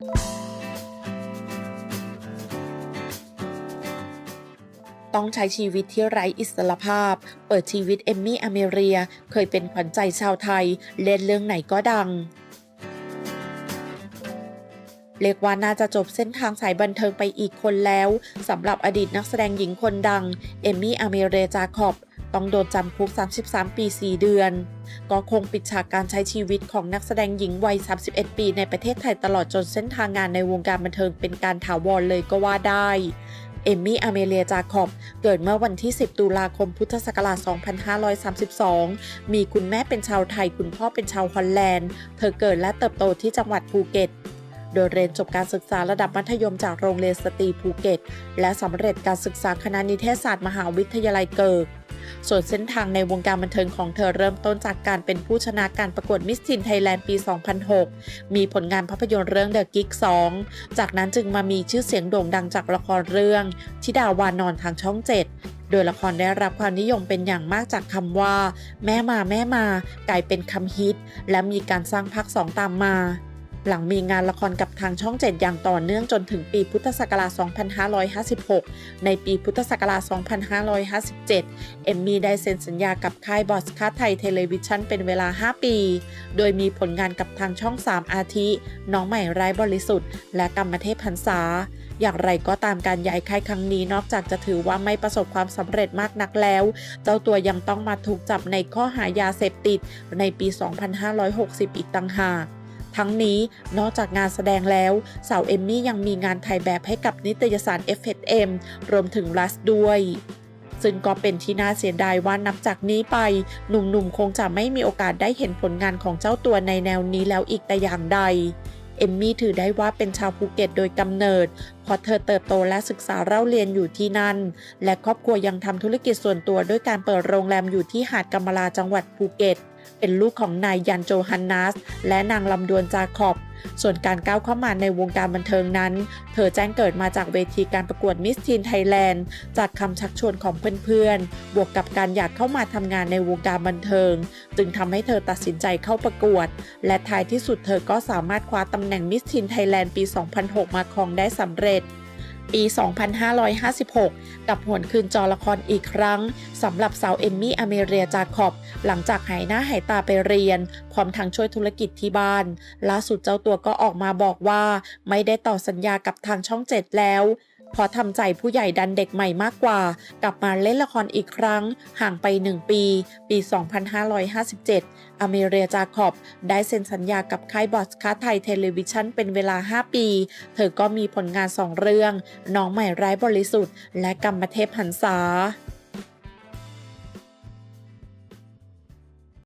ต้องใช้ชีวิตที่ไร้อิสระภาพ เปิดชีวิตเอมมี่อเมเรีย เคยเป็นขวัญใจชาวไทย เล่นเรื่องไหนก็ดัง เรียกว่าน่าจะจบเส้นทางสายบันเทิงไปอีกคนแล้วสำหรับอดีตนักแสดงหญิงคนดัง เอมมี่อเมเรียจาคอบ ต้องโดนจำคุก 33 ปี 4 เดือน ก็คงปิดฉากการใช้ชีวิตของนักแสดงหญิงวัย 31 ปีในประเทศไทยตลอดจนเส้นทางงานในวงการบันเทิงเป็นการถาวรเลยก็ว่าได้เอมมี่อเมเลียจาคอบ เกิดเมื่อวันที่ 10 ตุลาคมพุทธศักราช 2532 มีคุณแม่เป็นชาวไทย คุณพ่อเป็นชาวฮอลแลนด์ เธอเกิดและเติบโตที่จังหวัดภูเก็ต โดยเรียนจบการศึกษาระดับมัธยมจากโรงเรียนสตรีภูเก็ต และสำเร็จการศึกษาคณะนิเทศศาสตร์มหาวิทยาลัยเกิก ส่วนเส้นทางในวงการบันเทิงของเธอเริ่มต้นจากการเป็นผู้ชนะการประกวดมิสทินไทยแลนด์ปี 2006 มีผลงานภาพยนตร์เรื่อง The Gig 2 จากนั้นจึงมามีชื่อเสียงโด่งดังจากละครเรื่องทิดาวานอนทางช่อง 7โดยละครได้รับความนิยมเป็นอย่างมากจากคำว่า แม่มาแม่มากลายเป็นคำฮิต และมีการสร้างภาค2ตามมา หลังมีงานละครกับทางช่อง 7 อย่างต่อเนื่องจนถึงปีพุทธศักราช 2556 ในปีพุทธศักราช 2557 เอมมี่ได้เซ็นสัญญากับค่ายบอสค่าไทยเทเลวิชันเป็นเวลา 5 ปี โดยมีผลงานกับทางช่อง 3 อาทิ น้องใหม่ไร้บริสุทธิ์ และกรรมเทพพรรษา อย่างไรก็ตามการย้ายค่ายครั้งนี้นอกจากจะถือว่าไม่ประสบความสำเร็จมากนักแล้ว เจ้าตัวยังต้องมาถูกจับในข้อหายาเสพติดในปี 2560 อีกต่างหาก ทั้งนี้นอกจากงานแสดงแล้วสาวเอมมี่ยังมีงานถ่ายแบบให้กับนิตยสาร FHM รวมถึงรัสด้วย ซึ่งก็เป็นที่น่าเสียดายว่านับจากนี้ไป หนุ่มๆ คงจะไม่มีโอกาสได้เห็นผลงานของเจ้าตัวในแนวนี้แล้วอีกแต่อย่างใดเอมมี่ถือได้ว่าเป็นชาวภูเก็ตโดยกำเนิดเพราะเธอเติบโตและศึกษาเล่าเรียนอยู่ที่นั่น และครอบครัวยังทำธุรกิจส่วนตัวด้วยการเปิดโรงแรมอยู่ที่หาดกำมะลาจังหวัดภูเก็ต เป็นลูกของนายยันโจฮันนัส และนางลำดวนจาคอบ ส่วนการก้าวเข้ามาในวงการบันเทิงนั้น เธอแจ้งเกิดมาจากเวทีการประกวดมิสทีนไทยแลนด์จากคำชักชวนของเพื่อนๆ บวกกับการอยากเข้ามาทำงานในวงการบันเทิง จึงทำให้เธอตัดสินใจเข้าประกวด และท้ายที่สุดเธอก็สามารถคว้าตำแหน่งมิสทีนไทยแลนด์ปี 2006 มาครองได้สำเร็จ ปี 2556 กับหวนคืนจอละครอีกครั้งสำหรับสาวเอมมี่อเมเรียจาคอบหลังจากหายหน้าหายตาไปเรียน พร้อมทั้งช่วยธุรกิจที่บ้าน ล่าสุดเจ้าตัวก็ออกมาบอกว่า ไม่ได้ต่อสัญญากับทางช่องเจ็ดแล้ว เพราะทำใจผู้ใหญ่ดันเด็กใหม่มากกว่า กลับมาเล่นละครอีกครั้ง ห่างไป 1 ปี ปี 2557 อเมเรียจาคอบได้เซ็นสัญญากับค่ายบอสคาไทยเทเลวิชันเป็นเวลา 5 ปี เธอก็มีผลงาน 2 เรื่อง น้องใหม่ไร้บริสุทธิ์ และกรรมเทพหันษา